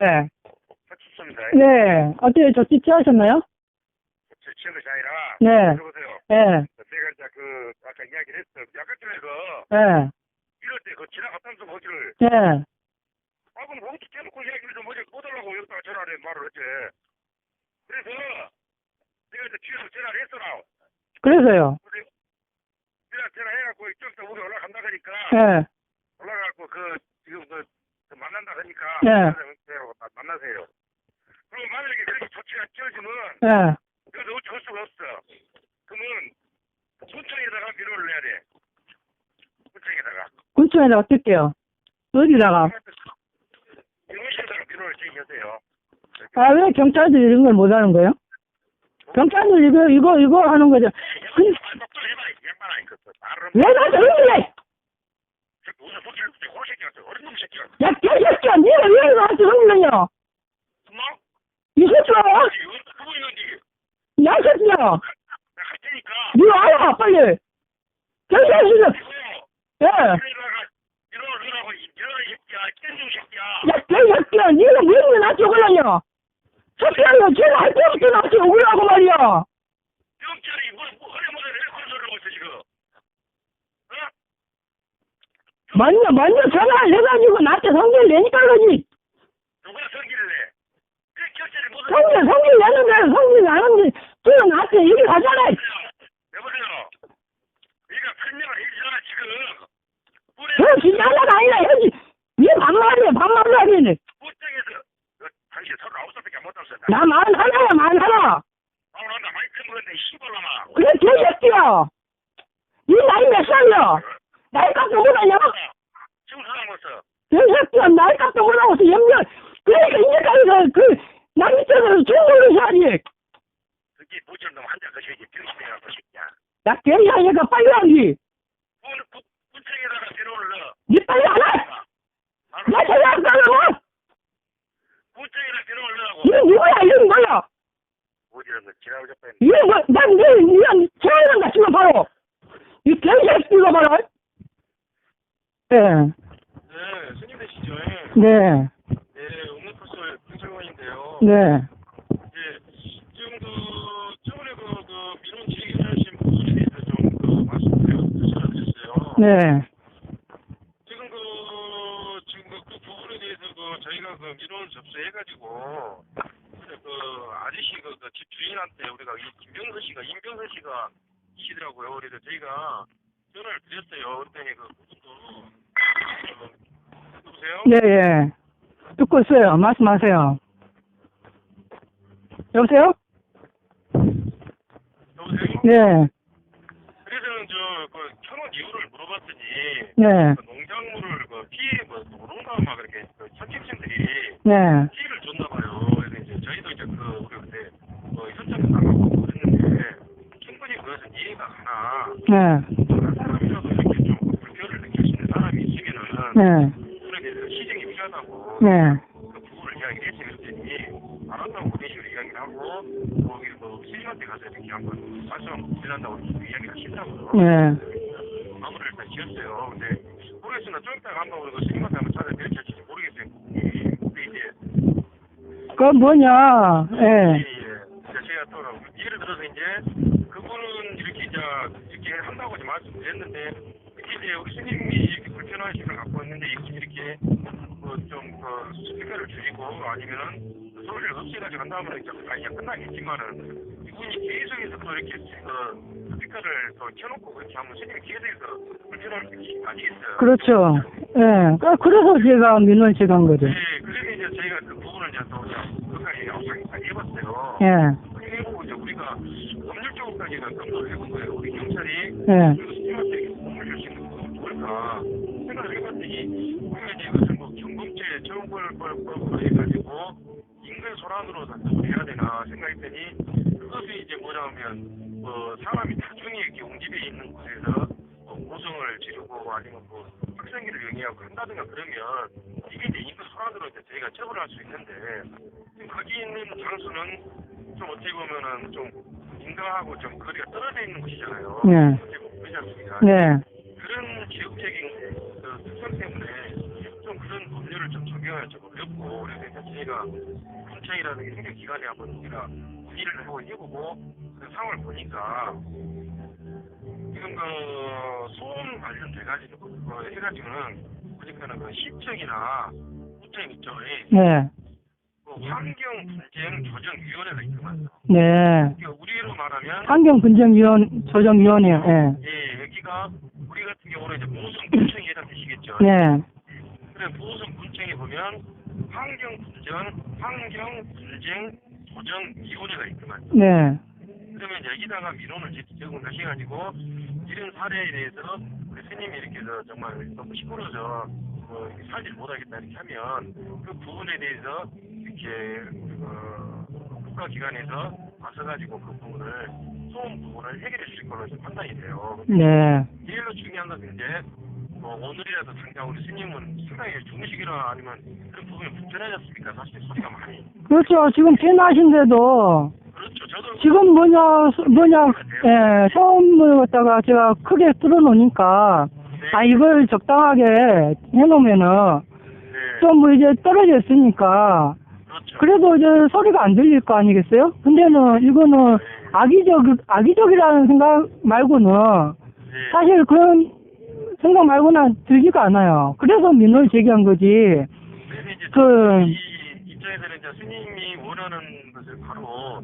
네. 서치입니다. 네. 어떻게 저 지체하셨나요? 제 취한 것이 아니라 네. 들어보세요. 네. 제가 이제 그 아까 이야기를 했어. 약간 전에 그 네. 이럴 때 그 지나갔다면서 거기를 네. 아 그럼 거기서 대놓고 이야기를 좀 어제 꺼달라고 여기다가 전화를 해, 말을 했지. 그래서 내가 이제 뒤에서 전화를 했어라. 그래서요. 그래 내가 전화해갖고 이쪽부터 우리 올라간다 하니까 네. 올라가갖고 그 지금 그, 그 만난다 하니까 네. 만나세요. 그리고 만약에 그렇게 조치가 찌어지면 네. 여기서 어쩔 수가 없어. 그러면 군청에다가 민원을 내야 돼. 군청에다가. 군청에다가 뜰게요. 어디다가? 영무실에다가 민원을 제기하세요. 아, 왜 경찰들이 이런 걸 못하는 거예요? 경찰들 이거, 이거, 이거 하는 거죠. 그, 이거. 왜 나한테 흥분해? 무슨 소리를 듣지? 호로 새끼가 어린 놈 새끼가. 야, 개새끼야, 니가 왜 나한테? 뭐? 이 새끼야! 그거 있는데 야, 이 새끼야! 내가 할 테니까. 니 와라, 빨리! 이거 예! 그러다가 민원을 넣으라고 이 민원을 새끼야. 깬놈 새끼야. 야, 개새끼야, 니가 왜 나한테 오려냐? 새끼야, 너 제가 할 때부터 나한테 오려고 말이야! 경찰이 뭐, 뭐 허리모델 왜 그런 소리를 하고 있어 지금? 어? 먼저, 먼저 전화를 해가지고 나한테 성질 내니까 그러지. 누가 성기를 내? 그 성질, 성질 내는 대로 성질 나는데, 지금 나한테 얘기 하잖아. 여보세요. 네가 설명을 해주잖아 지금. 우리 그 진짜 하나가 아니라 해야지. 니 반말이야, 반말을 하겠네. 부장에서 그 당신 서른 아홉 살밖에 못 왔어. 나만 하나야, 만 하나. 오늘 나 많이 큰 건데 씨발라마. 그래, 개새끼야. 니 나이 몇 살이야? 나이 깎고 못하냐? 왔어. 개새끼야, 나이 깎고 못하고 서 염려. 그러니까 이제까지 그, 그, 남 밑에서 중국을 해야지. 그게 부처럼 한자 거셔야지 병신이야 그 새끼야. 나 개새끼가 빨리 하지. 오늘 부 부장에다가 데려올 넣어. 니 빨리 안 해. 나 전화 안 가려고. 부장에다 데려올 넣으라고. 니 누구야, 이름 뭐야? 어디로 너 지나고 잡고 이름 뭐, 난 니, 니랑 태어난다, 지금 바로. 이 개새끼가 바로. 예, 네, 스님 되시죠? 네, 네, 옥문포스 경찰관인데요. 네. 예, 지금 그 저번에 그, 그 민원 제기하신 부분에 대해서 좀그 말씀드렸어요. 네, 지금 그 지금 그, 그 부분에 대해서 그 저희가 그 민원을 접수해가지고 그 아저씨 그, 그 집주인한테 우리가 이 김병서 씨가 임병서 씨가 이시더라고요. 그래서 저희가 전화를 드렸어요. 그랬더니 그 그분도 그, 여보세요? 네, 예. 듣고 있어요. 말씀하세요. 여보세요? 여보세요? 네, 그래서는 저그 켜놓은 이유를 물어봤더니 네, 그 농작물을 그 피해 뭐 노동가 막 그렇게 그 현직층들이 네, 피해를 줬나 봐요. 그래서 이제 저희도 이제 그 우리 그때 뭐 현장에 나가고 그랬는데 충분히 그것은 이해가 가나 네, 어떤 사람이라도 이렇게 좀 불편을 느낄 수 있는 사람이 네, 게 시정이 필요하다고 네, 그 부분을 이야기를 안 한다고 그런 식으로 이야기를 하고 거기 뭐 스님한테 가서 이렇게 한번 말씀 드린다고 이야기를 하신다고 네. 마무리를 다 지었어요. 근데 모르겠습니다. 좀 이따가 한번 우리 그 스님한테 한번 할지 모르겠어요. 근데 이제 그 뭐냐, 예, 예, 예. 이제 제가 또 예를 들어서 이제 그분은 이렇게 이제 이렇게 한다고 이제 말씀드렸는데 특히 이제 우리 스님이 이렇게 불편한 심을 갖고 있는데 이분이 이렇게 뭐좀 그 스피커를 줄이고 아니면은 소리를 없애가지고 한다면 이제 아니 끝나겠지만은 이분이 계속해서 또 이렇게 그 스피커를 또 켜놓고 그렇게 하면 스님이 계속해서 불편할 수 아니겠어요? 그렇죠. 예, 그- 그래서 제가 민원 제기한 거죠. 네, 그래서 이제 저희가 그 부분을 이제 또 끝까지 영상까지 해봤어요. 예, 해보고 이제 우리가 법률적으로까지는 검토를 해본 거예요. 우리 경찰이 예, 그리고 스님한테 이렇게 도움을 줄수 있는 부분은 이제 이것을 뭐 경범죄 처벌법으로 해가지고 인근 소란으로 단속을 해야 되나 생각했더니 그것이 이제 뭐냐면 뭐 사람이 나중에 이렇게 옹집에 있는 곳에서 뭐 고성을 지르고 아니면 뭐 학생기를 영위하고 한다든가 그러면 이게 이제 인근 소란으로 이제 저희가 처벌할 수 있는데 지금 거기 있는 장소는 좀 어떻게 보면은 좀 인가하고 좀 거리가 떨어져 있는 곳이잖아요. 네. 그렇지 않습니까? 네, 그런 지역적인 그 특성 때문에 좀 그런 법률을 좀 적용하기 좀 어렵고 그래서 일단 저희가 군청이라는 게 행정기관에 한번 우리가 문의를 하고 해보고 그 상황을 보니까 지금 그 소음 관련돼 가지고 그 해가지고는 보니까는 그 시청이나 구청 있죠. 이 네, 그 환경 분쟁 조정 위원회가 있구만. 네. 그 우리로 말하면 환경분쟁위원, 조정위원회, 예. 예 여기가 우리 같은 경우는 이제 보성 군청이 해당되시겠죠. 네, 그래 보성 군청에 보면 환경 분쟁 환경 분쟁 조정 위원회가 있구만. 네, 그러면 여기다가 민원을 제- 제공하셔가지고 이런 사례에 대해서 우리 스님이 이렇게 저 정말 너무 시끄러워서 뭐 이렇게 살질 못하겠다 이렇게 하면 그 부분에 대해서 우리 그 국가기관에서 와서가지고 그 부분을 소음 부분을 해결해 주실 걸로 좀 판단이 돼요. 네. 제일로 중요한 것은 이제 뭐 오늘이라도 당장 우리 스님은 상당히 주무시기나 아니면 그런 부분이 불편하셨습니까? 사실 소리가 많이. 그렇죠. 지금 퇴근하신데도 그렇죠. 저도 지금 뭐냐, 소- 뭐냐, 예, 소음을 갖다가 제가 크게 틀어놓으니까, 네, 아, 이걸 적당하게 해놓으면은, 네, 좀 뭐 이제 떨어져 있으니까, 그렇죠. 그래도 이제 소리가 안 들릴 거 아니겠어요? 근데는 이거는 악의적, 악의적이라는 생각 말고는, 네. 사실 그런 생각 말고는 들지가 않아요. 그래서 민원을 제기한 거지. 그래서 이제 그- 이 입장에서는 이제 스님이 원하는 것을 바로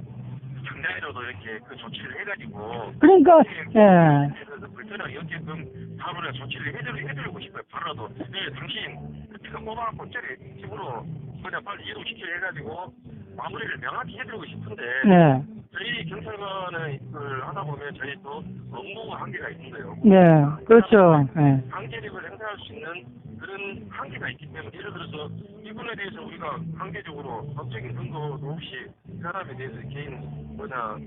당장이라도 이렇게 그 조치를 해가지고 그러니까, 예. 그래서 불편하게 없게끔 바로 조치를 해드리, 해드리고 싶어요. 바로라도 네, 당신 그때 그 뽑아갖고 째리 집으로 그냥 빨리 이동시켜 해가지고 마무리를 명확히 해드리고 싶은데 네. 저희 경찰관은 그걸 하다 보면 저희 또 업무가 한계가 있는 거예요. 네. 그렇죠. 예. 강제력을 행사할 수 있는 그런 한계가 있기 때문에 예를 들어서 이분에 대해서 우리가 강제적으로 법적인 근거도 없이 이 사람에 대해서 개인 뭐냐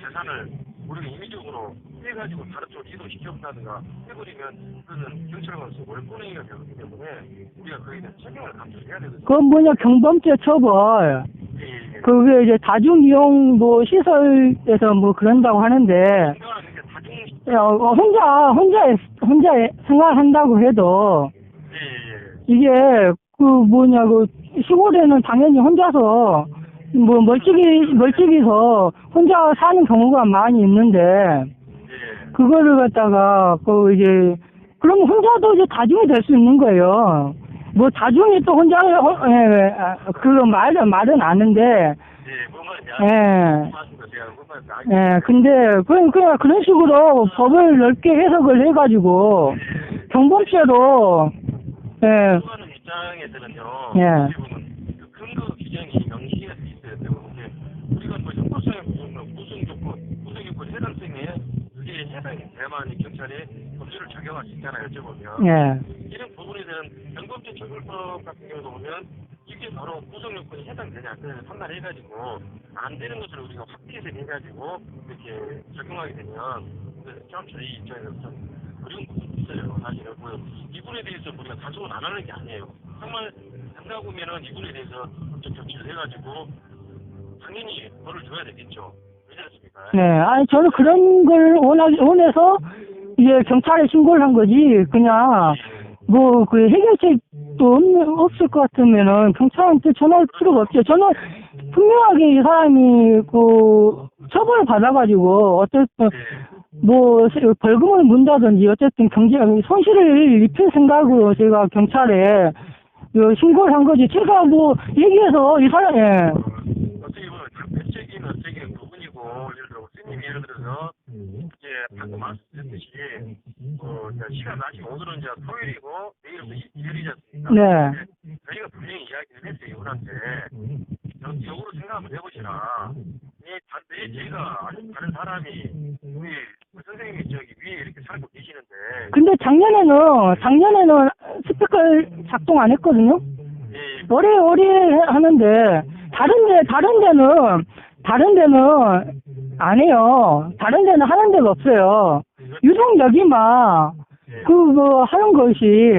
재산을 우리가 임의적으로 해가지고 다른 쪽으로 이동시켰다든가 해버리면 그거는 경찰관으로서 월권행위가 되기 때문에 우리가 그에 대한 책임을 감수해야 되거든요. 그건 뭐냐, 경범죄 처벌. 예, 예, 예. 그게 이제 다중이용 뭐 시설에서 뭐 그런다고 하는데, 다중 야, 어, 혼자, 혼자, 혼자 생활한다고 해도. 이게 그 뭐냐, 그 시골에는 당연히 혼자서 뭐 멀찍이, 멀찍이서 혼자 사는 경우가 많이 있는데, 예. 그거를 갖다가 그 이제 그럼 혼자도 이제 다중이 될 수 있는 거예요. 뭐 다중이 또 혼자 어, 예, 아, 그거 말은 말은 아는데 예, 예. 예, 근데 그냥 그냥 그런 식으로 법을 넓게 해석을 해가지고 경범죄로 예, 하는 입장에서는요. 예. 지금은 그 근거 규정이 명시가 돼 있어야 되고 이제 우리가 뭐 형법상의 구성, 구성 조건, 구성 조건 해당성에 그게 해당이 돼야만 이 경찰이 법률을 적용할 수 있잖아요. 여쭤보면 예, 이런 부분에 대한 경범죄 처벌법 같은 경우도 보면 이게 바로 구성 요건이 해당되냐 그걸 판단해가지고 안 되는 것을 우리가 확대해서 해가지고 이렇게 적용하게 되면 그참 저희 입장에서 좀 어려운 부분이 있어요. 사실은 뭐 이분에 대해서 우리가 단속은 안 하는 게 아니에요. 정말 한다고 하면은 이분에 대해서 법적 조치를 해가지고 당연히 벌을 줘야 되겠죠. 그렇지 않습니까? 네, 아니 저는 그런 걸 원하 원해서 이제 경찰에 신고를 한 거지 그냥 뭐 그 해결책도 없, 없을 것 같으면은 경찰한테 전화할 필요가 없죠. 저는 분명하게 이 사람이 그 처벌을 받아가지고 어쨌든 뭐 세- 벌금을 문다든지 어쨌든 경제 손실을 입힐 생각으로 제가 경찰에 그 신고를 한 거지. 제가 뭐 얘기해서 이 사람 예. 어떻게 보면 대책인 어떻게 부분이고 예를 들어 스님이 예를 들어서 이제 방금 말씀드렸듯이 어 시간 나시 오늘은 이제 토요일이고 내일은 일요일이지 않습니까? 네. 저희가 분명히 이야기를 했어요 이분한테 역- 역으로 생각 한번 해보시라 이 다- 내 제가 아주 다른 사람이 우리 그 선생님이 저기 위에 이렇게 살고 계시는데 근데 작년에는 작년에는 스피커 작동 안 했거든요. 예, 오래 오래 하는데 다른데 다른 데는 다른 데는 안 해요. 다른 데는 하는 데가 없어요. 유독 여기만 그뭐 하는 것이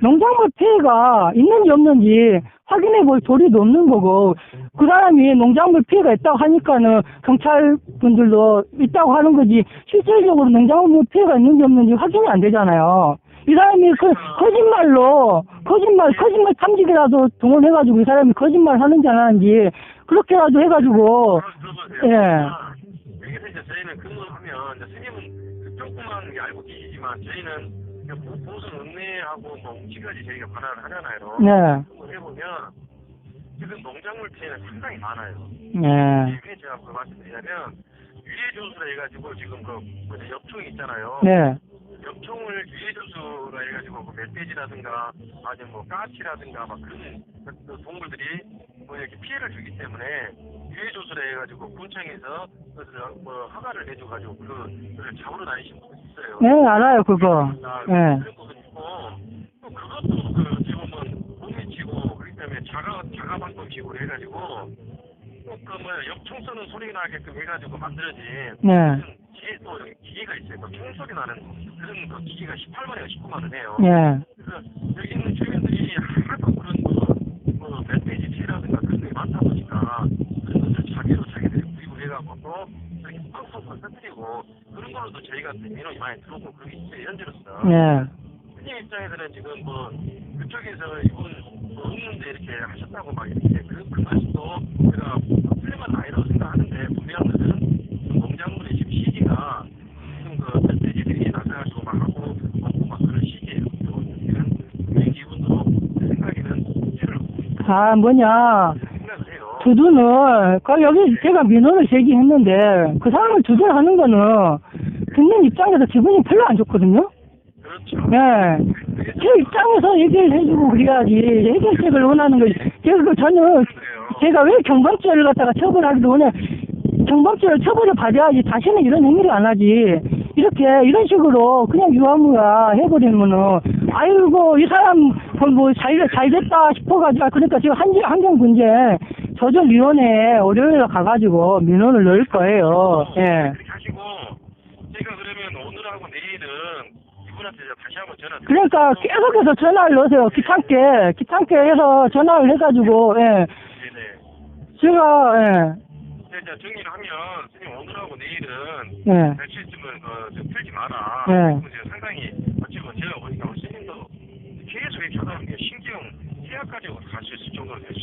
농작물 피해가 있는지 없는지 확인해 볼 도리도 없는 거고 그 사람이 농작물 피해가 있다고 하니까는 경찰 분들도 있다고 하는 거지 실질적으로 농작물 피해가 있는지 없는지 확인이 안 되잖아요. 이 사람이 그 거짓말로 거짓말 거짓말 탐지기라도 동원해가지고 이 사람이 거짓말 하는지 안 하는지 그렇게라도 해가지고. 예. 여기서 이제 저희는 근무하면 이제 스님은 조금만 게 알고 계시지만 저희는 그 보- 보수 은혜하고 뭐 저희가 관할을 하잖아요. 네. 해보면 지금 농작물 피해는 상당히 많아요. 네. 왜 제가 그걸 말씀드리냐면 유해 조수라 해가지고 지금 그 뭐지 엽총이 있잖아요. 네. 엽총을 유해 조수라 해가지고 그 멧돼지라든가 아니면 뭐 까치라든가 막 그런 그 동물들이 뭐 이렇게 피해를 주기 때문에 유해 조수라 해가지고 군청에서 그것을 뭐 허가를 해줘가지고 그 그걸 잡으러 다니시는 분이 있어요. 네, 알아요, 그거. 아, 네. 그런 부분이 있고 또 그것도 그 지금은 공미치고 그렇기 때문에 자가 자가 방법식으로 해가지고 또그 뭐야 엽총 쏘는 소리가 나게끔 해가지고 만들어진 네. 기계 또 기계가 있어요. 그 총소리 나는 그런 그 기계가 18만 원, 19만 원 해요. 네. 그래서 여기 있는 주민들이 하도 그런 피라든가 그런 게 많다 보니까 것을 자기로 자기들이 구입을 해갖고 또 이렇게 팡팡팡 터뜨리고 그런 걸로도 저희가 민원이 많이 들어오고 그런 게 있어요. 현재로서. 네. 스님 입장에서는 지금 뭐 그쪽에서 이분 뭐 없는데 이렇게 하셨다고 막 이렇게 그, 그 말씀도 제가 틀린 건 아니라고 생각하는데 분명한 것은 농작물의 지금 시기가 지금 그 멧돼지들이 나서가지고 막 하고 먹고 막 그런 시기예요. 그리고 이런 분명히 이분도 제 생각에는 피해를 보고 있다고 아, 뭐냐. 두둔을, 그 여기 제가 민원을 제기했는데, 그 사람을 두둔하는 거는, 듣는 입장에서 기분이 별로 안 좋거든요? 그렇죠. 네. 제 입장에서 얘기를 해주고 그래야지, 해결책을 원하는 거지. 제가 그 저는. 제가 왜 경범죄를 갖다가 처벌하기도 원해, 경범죄를 처벌을 받아야지 다시는 이런 행위를 안 하지. 이렇게, 이런 식으로 그냥 유아무야 해버리면은, 아이고, 이 사람, 뭐, 잘, 잘 됐다 싶어가지고, 그러니까 지금 한, 환경분제 조정위원회에 월요일에 가가지고 민원을 넣을 거예요. 예. 그렇게 하시고 제가 그러면 오늘하고 내일은 이분한테 제가 다시 한번 전화. 그러니까 계속해서 전화를 넣으세요. 귀찮게, 귀찮게 해서 전화를 해가지고, 예. 네네. 제가, 예. 네, 이제 정리를 하면 스님 오늘하고 내일은 예. 며칠쯤은 그, 좀 풀지 마라. 네. 그리고 제가 상당히 어찌고 제가 보니까 우리 스님도 계속 이렇게 하다 보니까 신경 해약까지 갈 수 있을 정도로 될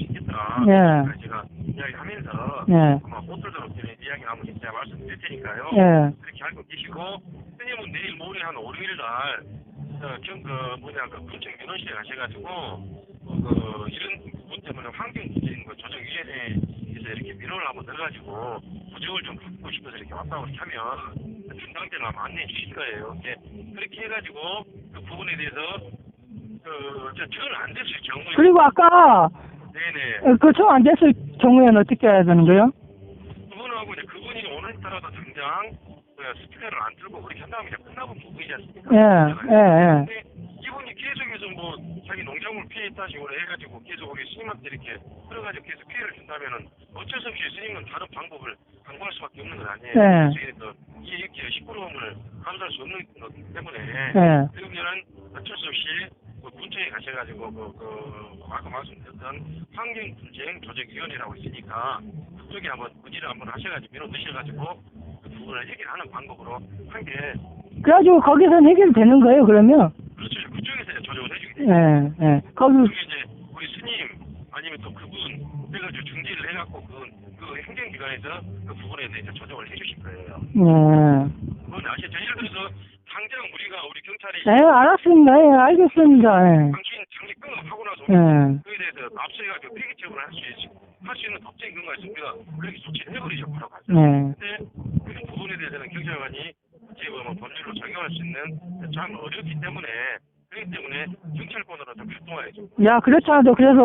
네. 그래서 제가 이야기하면서 네. 아마 못들도록 드린 이야기 한번 제가 말씀드릴 테니까요. 예. 그렇게 알고 계시고 스님은 내일 모레 한 월요일 날 어, 경, 그 뭐냐 그 군청 민원실에 가셔가지고 어, 그 이런 문 때문에 환경 문제인 거 조정위원회에서 이렇게 민원을 한번 넣어가지고 부정을 좀 받고 싶어서 이렇게 왔다고 이렇게 하면 중앙대를 아마 안내해 주실 거예요. 이제 그렇게 해가지고 그 부분에 대해서 그저 저는 안 됐어요 경우에 그리고 아까, 네네 그, 저안 됐을 경우에는 어떻게 해야 되는 거예요? 그분하고 이제 그분이 오늘따라도 당장 그 스피커를 안 들고 그렇게 한다면 이제 끝나본 부분이지 않습니까? 예, 예, 예. 근데 이분이 계속해서 뭐 자기 농작물 피해 있다 식으로 해가지고 계속 우리 스님한테 이렇게 끌어가지고 계속 피해를 준다면은 어쩔 수 없이 스님은 다른 방법을 강구할 수밖에 없는 건 아니에요. 네. 저희는 이 이렇게 시끄러움을 감수할 수 없는 것 때문에 예. 그러면은 어쩔 수 없이 그 군청에 가셔가지고 그, 그 아까 말씀드렸던 환경분쟁 조정위원회라고 있으니까 그쪽에 한번 문의를 한번 하셔가지고 민원 넣으셔가지고 그 부분을 해결하는 방법으로 한 게 그래가지고 거기서는 해결되는 거예요, 그러면? 그렇죠. 그쪽에서 조정을 해주게 돼요. 예, 예. 거기, 그게 이제 우리 스님 아니면 또 그분 해가지고 중지를 해갖고 그, 그 행정기관에서 그 부분에 대해서 조정을 해주실 거예요. 예. 그건 아시죠? 예를 들어서 당장 우리가 우리 경찰이 예, 알았습니다. 예, 알겠습니다. 예. 당신 장기 끊어하고 나서 예. 그에 대해서 압수해가지고 폐기 처분을 할 수 있, 할수 있는 법적인 근거가 우리가 그렇게 조치를 해버리죠. 바로 가죠. 예. 근데 그 부분에 대해서는 경찰관이 보면 법률로 적용할 수 있는 참 어렵기 때문에 그렇기 때문에 경찰권으로 좀 활동해야죠. 야, 그렇잖아도 그래서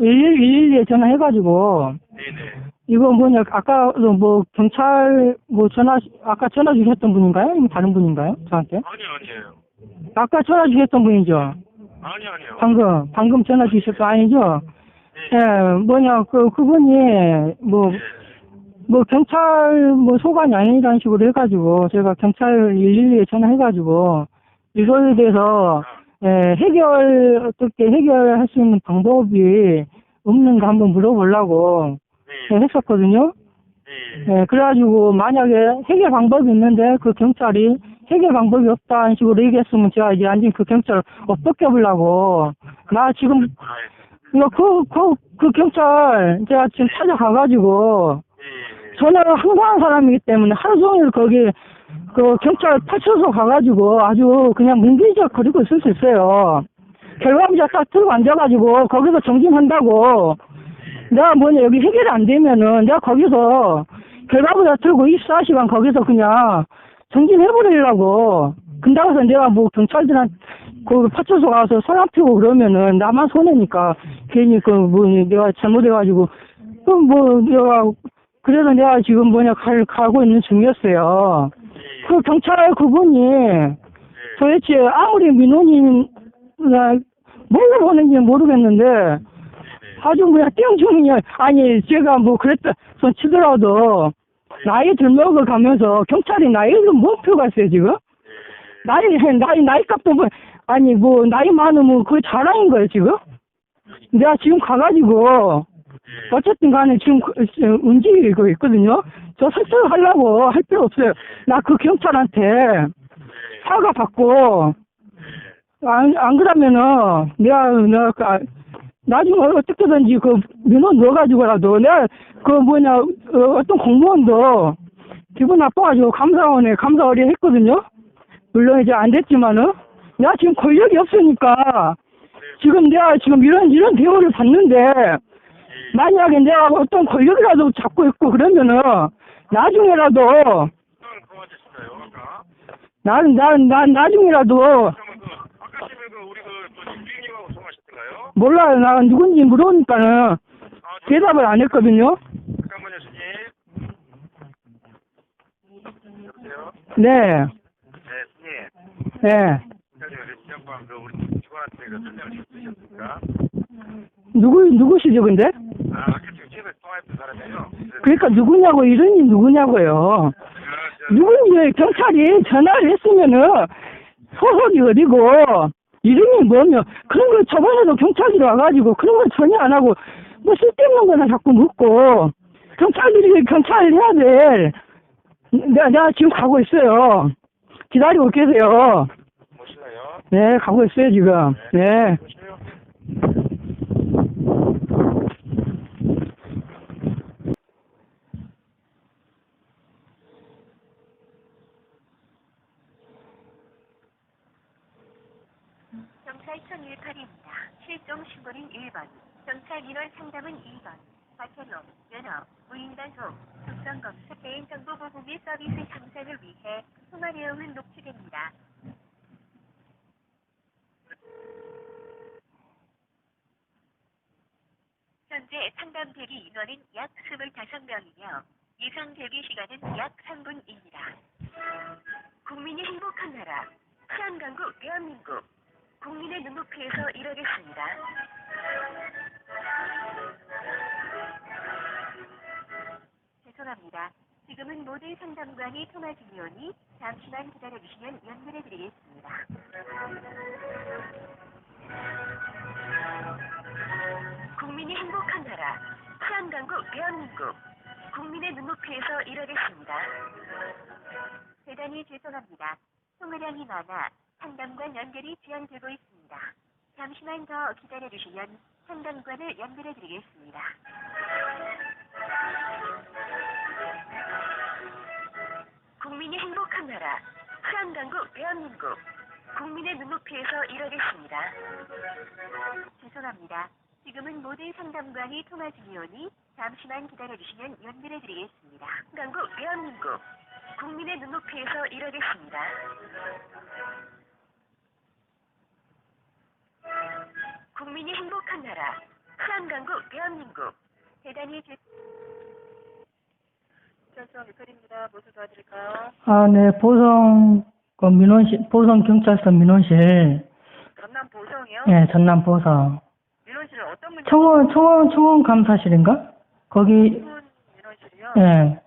112에 전화해가지고, 네네. 이거 뭐냐, 아까 뭐 경찰 뭐 전화, 아까 전화 주셨던 분인가요? 아니면 다른 분인가요? 저한테? 아니요 아니에요. 아까 전화 주셨던 분이죠? 아니요 아니요. 방금, 방금 전화 주셨던 아니죠? 네. 예, 뭐냐, 그, 그분이, 뭐, 네. 뭐, 경찰, 뭐, 소관이 아니라는 식으로 해가지고, 제가 경찰 112에 전화해가지고, 이거에 대해서, 예, 해결, 어떻게 해결할 수 있는 방법이 없는가 한번 물어보려고 네. 예, 했었거든요. 네. 예, 그래가지고, 만약에 해결 방법이 있는데, 그 경찰이 해결 방법이 없다는 식으로 얘기했으면 제가 이제 완전히 그 경찰을 엇벗겨보려고. 나 지금, 이거 그, 그, 그 경찰 제가 지금 찾아가가지고 예. 전화를 항상한 사람이기 때문에 하루 종일 거기 그 경찰 파출소 가가지고 아주 그냥 뭉기적 거리고 있을 수 있어요. 결과물자 딱 들고 앉아가지고 거기서 정진한다고 내가 뭐냐 여기 해결이 안 되면은 내가 거기서 결과물자 들고 24시간 거기서 그냥 정진해버리려고 근다고 해서 내가 뭐 경찰들한테 그 파출소 가서 손안 피고 그러면은 나만 손해니까 괜히 그 뭐 내가 잘못해가지고 그럼 뭐 내가 그래서 내가 지금 뭐냐 갈 가고 있는 중이었어요. 그 경찰 그분이 도대체 아무리 민원인 뭘로 보는지 모르겠는데 아주 그냥 땡중이 아니 제가 뭐 그랬다 손 치더라도 나이 들먹어 가면서 경찰이 나이를 못 펴갔어요 지금 나이 나이 나이 값도 뭐 아니 뭐 나이 많으면 그게 자랑인 거예요 지금 내가 지금 가가지고 어쨌든 간에 지금 그- 어, 움직이고 있거든요. 저 설득을 하려고 할 필요 없어요. 나 그 경찰한테 사과 받고, 안, 안 그러면은, 내가, 내가, 그, 아, 나중에 어떻게든지 그 민원 넣어가지고라도 내가 그 뭐냐, 어, 어떤 공무원도 기분 나빠가지고 감사원에 감사 의뢰했거든요. 물론 이제 안 됐지만은, 내가 지금 권력이 없으니까, 지금 내가 지금 이런, 이런 대우를 받는데, 만약에 내가 어떤 권력이라도 잡고 있고 그러면은 나중에라도 그만하셨어요 아까. 난, 난, 난 나중에라도 그러면 그 아까 집에 그 우리 그 주인님하고 통화하셨던가요? 몰라요. 나 누군지 물어보니까는 아, 저- 대답을 안 했거든요. 잠깐만요, 스님. 여보세요? 네, 네, 스님. 네. 사장님, 우리 지역방 그 우리 직원한테 그 설명을? 누구, 누구시죠, 근데? 아, 아까 지금 집에 통화했던 사람이에요. 그래서 그러니까 누구냐고, 이름이 누구냐고요. 저- 누군지 경찰이 전화를 했으면은 소속이 어디고 이름이 뭐며 그런 걸 저번에도 경찰들이 와가지고 그런 걸 전혀 안 하고 뭐 쓸데없는 거나 자꾸 묻고 경찰들이 경찰을 해야 돼. 내가, 내가 지금 가고 있어요. 기다리고 계세요. 보시나요? 네, 가고 있어요, 지금. 네. 보시나요? 경찰청 18입니다. 실종 신고는 1번, 경찰 민원 상담은 2번, 과태료, 면허, 무인단속, 특성검사 개인정보 보호 및 서비스 향상을 위해 통화 내용은 녹취됩니다. 현재 상담 대기 인원은 약 25명이며 예상 대기 시간은 약 3분입니다. 국민이 행복한 나라, 치안강국 대한민국, 국민의 눈높이에서 일하겠습니다. 죄송합니다. 지금은 모든 상담관이 통화 중이오니 잠시만 기다려주시면 연결해드리겠습니다. 국민이 행복한 나라, 치안강국 대한민국, 국민의 눈높이에서 일하겠습니다. 대단히 죄송합니다. 통화량이 많아 상담관 연결이 지연되고 있습니다. 잠시만 더 기다려주시면 상담관을 연결해드리겠습니다. 국민이 행복한 나라, 치안강국 대한민국, 국민의 눈높이에서 일하겠습니다. 죄송합니다. 지금은 모든 상담관이 통화 중이오니 잠시만 기다려주시면 연결해드리겠습니다. 강국 대한민국, 국민의 눈높이에서 일하겠습니다. 국민이 행복한 나라, 치안강국 대한민국, 대단히 죄... 경찰청 리퍼입니다. 무엇을 도와드릴까요? 아, 네, 보성, 그 민원실, 보성 경찰서 민원실, 전남 보성이요? 예, 전남 보성. 민원실은 어떤 분 청원, 청원, 청원 감사실인가? 거기, 민원실이요? 예.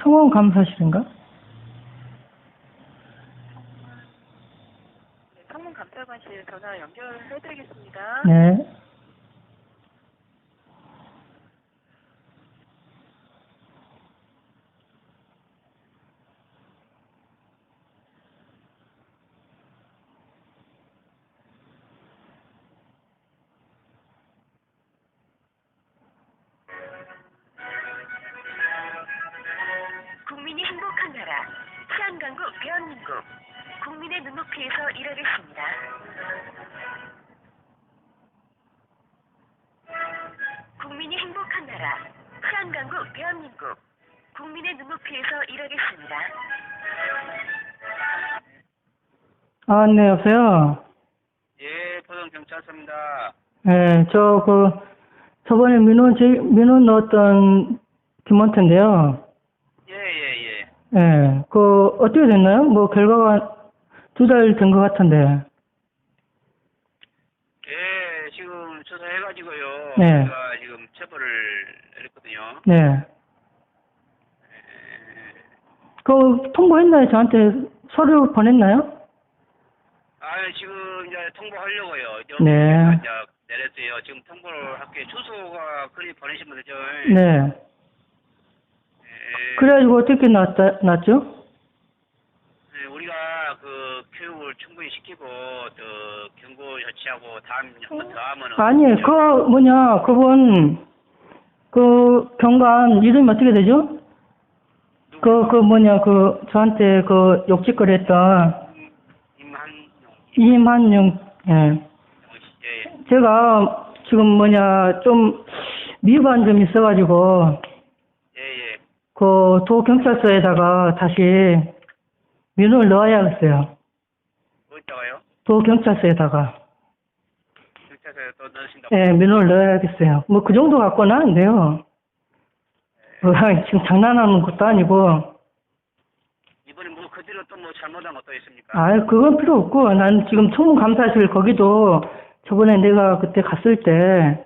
청원 감사실인가? 신청하신 전화 연결해드리겠습니다. 네. 국민이 행복한 나라, 시안강국 대한민국. 국민의 눈높이에서 일하겠습니다. 국민이 행복한 나라 시한강구 대한민국 국민의 눈높이에서 일하겠습니다. 아, 네, 여보세요? 예, 포동 경찰서입니다. 예, 저, 그, 저번에 민원, 제, 민원 넣었던 김원태인데요. 예, 예, 예. 예, 그, 어떻게 됐나요? 뭐, 결과가 두 달 된 것 같은데. 예, 지금 조사해가지고요. 네. 제가 지금 처벌을 내렸거든요. 네. 예. 그, 통보했나요? 저한테 서류 보냈나요? 아, 지금 이제 통보하려고요. 네. 이제 내렸어요. 지금 통보를 할게요. 주소가 그리 보내시면 되죠. 네. 예. 그래가지고 어떻게 났다, 났죠? 예, 우리가 그 교육을 충분히 시키고 또 경고 조치하고 다음 한번 더 하면은 아니, 그, 뭐냐, 그분, 그, 경관 이름이 어떻게 되죠? 그, 그 뭐냐, 그, 저한테 그 욕짓거리 했던 임한용 이만용, 예. 예, 예. 제가 지금 뭐냐, 좀 미흡한 점이 있어가지고, 예, 예. 그 도경찰서에다가 다시 민원을 넣어야겠어요. 어디다가요? 도경찰서에다가. 경찰서에 또 넣으신다고? 예, 민원을 넣어야겠어요. 뭐 그 정도 갖고는 안 돼요. 뭐, 지금 장난하는 것도 아니고, 이번에 뭐 그대로 또 뭐 잘못한 것도 있습니까? 아, 그건 필요 없고, 난 지금 청문감사실 거기도 저번에 내가 그때 갔을 때